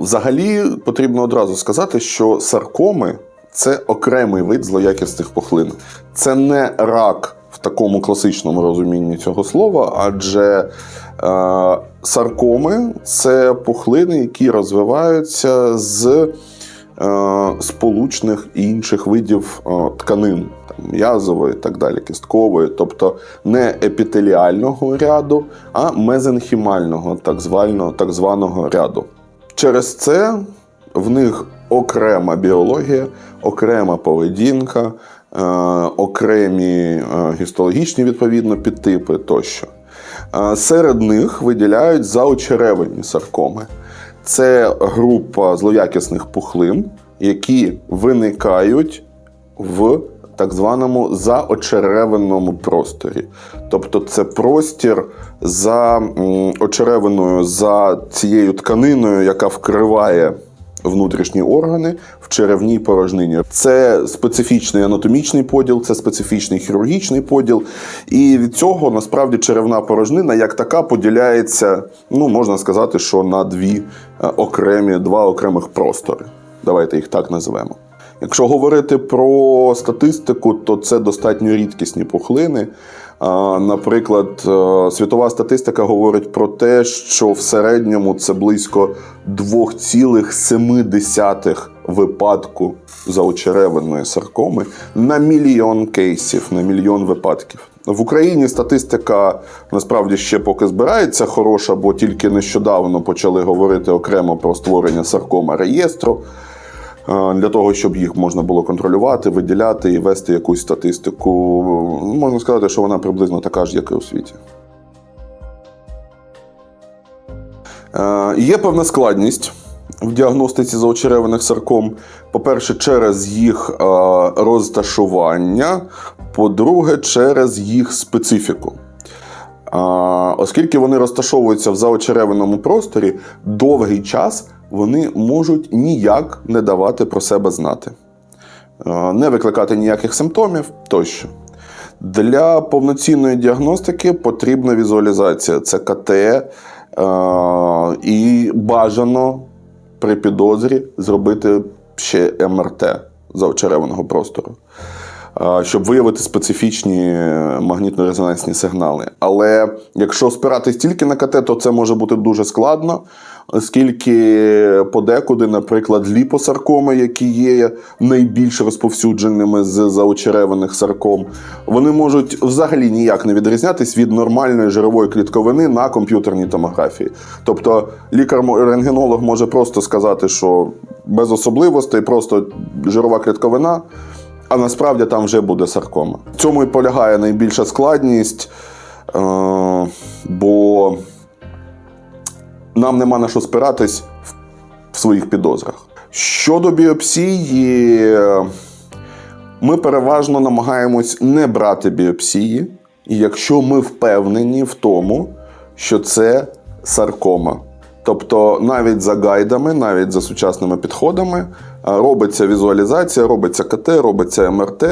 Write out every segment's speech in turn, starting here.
Взагалі потрібно одразу сказати, що саркоми це окремий вид злоякісних пухлин. Це не рак в такому класичному розумінні цього слова, адже е, саркоми це пухлини, які розвиваються з е, сполучних і інших видів е, тканин, там, м'язової і так далі, кісткової, тобто не епітеліального ряду, а мезенхімального, так званого, так званого ряду. Через це в них окрема біологія, окрема поведінка, е, окремі е, гістологічні відповідно підтипи тощо. Е, Серед них виділяють заочеревені саркоми. Це група злоякісних пухлин, які виникають в так званому заочеревиному просторі. Тобто це простір за очеревиною, за цією тканиною, яка вкриває внутрішні органи в черевній порожнині. Це специфічний анатомічний поділ, це специфічний хірургічний поділ. І від цього насправді черевна порожнина як така поділяється, ну можна сказати, що на дві е, окремі, два окремих простори. Давайте їх так називемо. Якщо говорити про статистику, то це достатньо рідкісні пухлини. Наприклад, е, світова статистика говорить про те, що в середньому це близько 2,7 випадку заочеревиної саркоми на мільйон кейсів, на мільйон випадків. В Україні статистика насправді ще поки збирається хороша, бо тільки нещодавно почали говорити окремо про створення саркома реєстру для того, щоб їх можна було контролювати, виділяти і вести якусь статистику. Можна сказати, що вона приблизно така ж, як і у світі. Е, Є певна складність в діагностиці заочереваних сарком. По-перше, через їх е, розташування, по-друге, через їх специфіку. Оскільки вони розташовуються в заочеревиному просторі, довгий час вони можуть ніяк не давати про себе знати, Е, не викликати ніяких симптомів тощо. Для повноцінної діагностики потрібна візуалізація. Це КТ, е, і бажано при підозрі зробити ще МРТ заочереваного простору щоб виявити специфічні магнітно-резонансні сигнали. Але якщо спиратись тільки на КТ, то це може бути дуже складно, оскільки подекуди, наприклад, ліпосаркоми, які є найбільш розповсюдженими з заочереваних сарком, вони можуть взагалі ніяк не відрізнятись від нормальної жирової клітковини на комп'ютерній томографії. Тобто лікар-рентгенолог може просто сказати, що без особливостей, просто жирова клітковина а насправді там вже буде саркома. В цьому і полягає найбільша складність, е, бо нам нема на що спиратись в- своїх підозрах. Щодо біопсії, ми переважно намагаємось не брати біопсії, якщо ми впевнені в тому, що це саркома. Тобто навіть за гайдами, навіть за сучасними підходами робиться візуалізація, робиться КТ, робиться МРТ.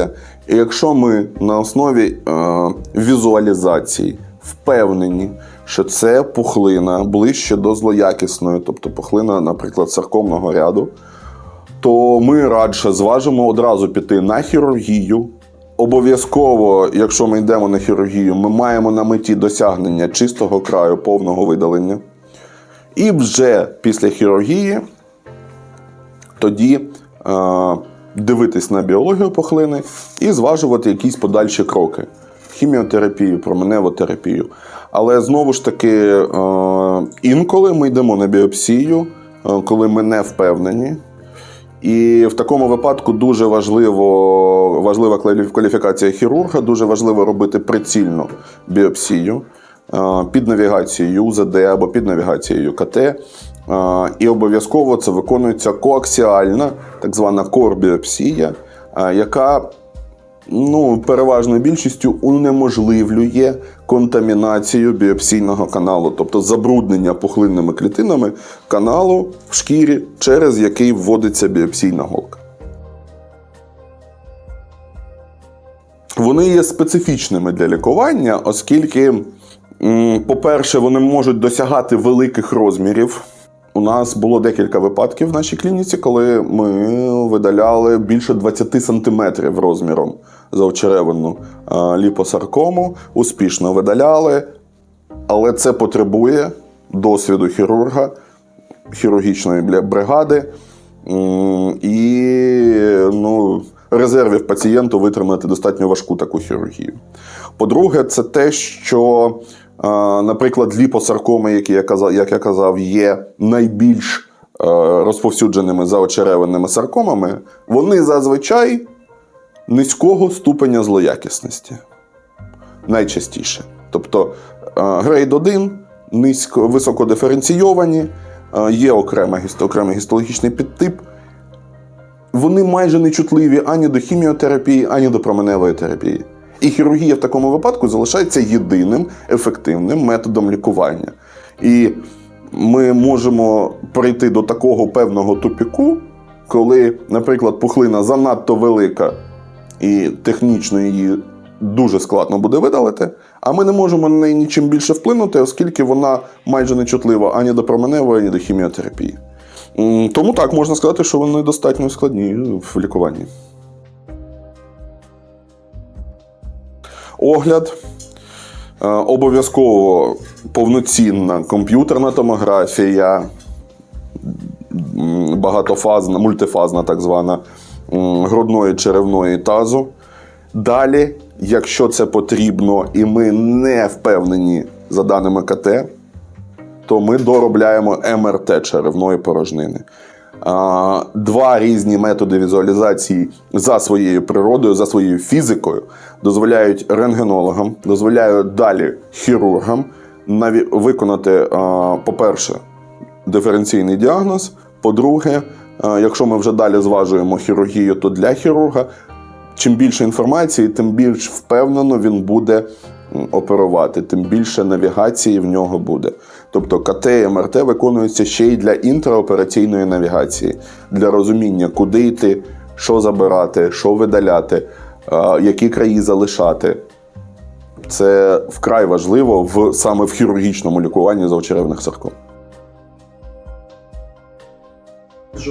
І якщо ми на основі е, візуалізації впевнені, що це пухлина ближче до злоякісної, тобто пухлина, наприклад, саркомного ряду, то ми радше зважимо одразу піти на хірургію. Обов'язково, якщо ми йдемо на хірургію, ми маємо на меті досягнення чистого краю повного видалення. І вже після хірургії тоді е, дивитись на біологію пухлини і зважувати якісь подальші кроки: хіміотерапію, променеву терапію. Але знову ж таки, е, інколи ми йдемо на біопсію, е, коли ми не впевнені. І в такому випадку дуже важливо, важлива кваліфікація хірурга, дуже важливо робити прицільну біопсію е, під навігацією УЗД або під навігацією КТ. І обов'язково це виконується коаксіальна, так звана корбіопсія, яка ну, переважною більшістю унеможливлює контамінацію біопсійного каналу, тобто забруднення пухлинними клітинами каналу в шкірі, через який вводиться біопсійна голка. Вони є специфічними для лікування, оскільки, по-перше, вони можуть досягати великих розмірів. У нас було декілька випадків в нашій клініці, коли ми видаляли більше 20 сантиметрів розміром заочеревину е, ліпосаркому, успішно видаляли, але це потребує досвіду хірурга, хірургічної бригади і ну, резервів пацієнту витримати достатньо важку таку хірургію. По-друге, це те, що, наприклад, ліпосаркоми, які я казав, як я казав, є найбільш е, розповсюдженими заочеревинними саркомами, вони зазвичай низького ступеня злоякісності. Найчастіше. Тобто е, грейд 1 низько, високодиференційовані, е, є окрема, гіст- окремий гістологічний підтип. Вони майже не чутливі ані до хіміотерапії, ані до променевої терапії. І хірургія в такому випадку залишається єдиним ефективним методом лікування. І ми можемо прийти до такого певного тупіку, коли, наприклад, пухлина занадто велика і технічно її дуже складно буде видалити, а ми не можемо на неї нічим більше вплинути, оскільки вона майже не чутлива ані до променевої, ані до хіміотерапії. Тому так можна сказати, що вони достатньо складні в лікуванні. Огляд. Е, Обов'язково повноцінна комп'ютерна томографія, багатофазна, мультифазна, так звана, грудної черевної тазу. Далі, якщо це потрібно, і ми не впевнені за даними КТ, то ми доробляємо МРТ черевної порожнини. Два різні методи візуалізації за своєю природою, за своєю фізикою дозволяють рентгенологам, дозволяють далі хірургам виконати, по-перше, диференційний діагноз. По-друге, якщо ми вже далі зважуємо хірургію, то для хірурга чим більше інформації, тим більш впевнено він буде оперувати, тим більше навігації в нього буде. Тобто КТ і МРТ виконуються ще й для інтраопераційної навігації, для розуміння, куди йти, що забирати, що видаляти, які краї залишати. Це вкрай важливо в, саме в хірургічному лікуванні заочеревних сарком.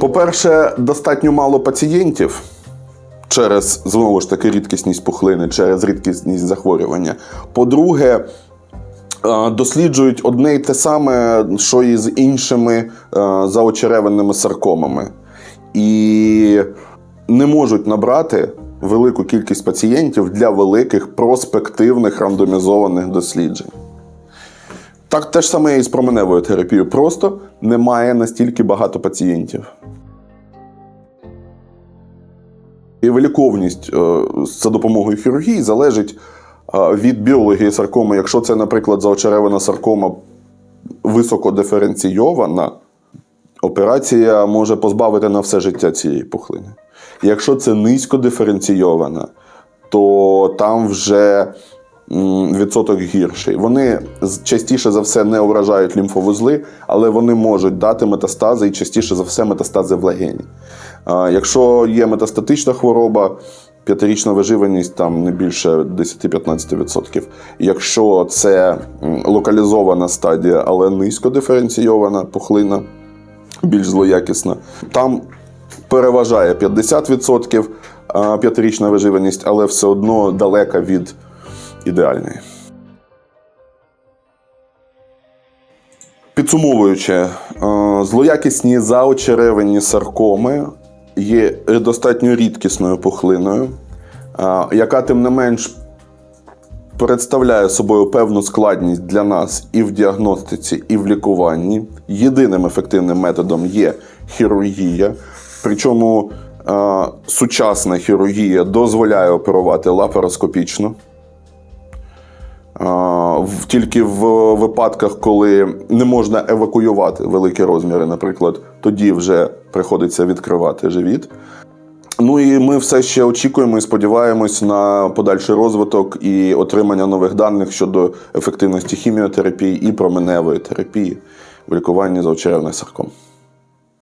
По-перше, достатньо мало пацієнтів через знову ж таки рідкісність пухлини, через рідкісність захворювання. По-друге, досліджують одне й те саме, що і з іншими е, заочеревинними саркомами. І не можуть набрати велику кількість пацієнтів для великих проспективних рандомізованих досліджень. Так те ж саме і з променевою терапією. Просто немає настільки багато пацієнтів. І виліковність е, за допомогою хірургії залежить е, від біології саркоми. Якщо це, наприклад, заочеревина саркома високодиференційована, операція може позбавити на все життя цієї пухлини. Якщо це низькодиференційована, то там вже відсоток гірший. Вони частіше за все не вражають лімфовузли, але вони можуть дати метастази і частіше за все метастази в легені. Якщо є метастатична хвороба, п'ятирічна виживаність там не більше 10-15%. Якщо це локалізована стадія, але низько диференційована пухлина, більш злоякісна, там переважає 50% а, п'ятирічна виживаність, але все одно далека від ідеальної. Підсумовуючи, злоякісні заочеревинні саркоми є достатньо рідкісною пухлиною, яка тим не менш представляє собою певну складність для нас і в діагностиці, і в лікуванні. Єдиним ефективним методом є хірургія. Причому сучасна хірургія дозволяє оперувати лапароскопічно. Тільки в випадках, коли не можна евакуювати великі розміри, наприклад, тоді вже приходиться відкривати живіт. Ну і ми все ще очікуємо і сподіваємось на подальший розвиток і отримання нових даних щодо ефективності хіміотерапії і променевої терапії в лікуванні заочеревних сарком.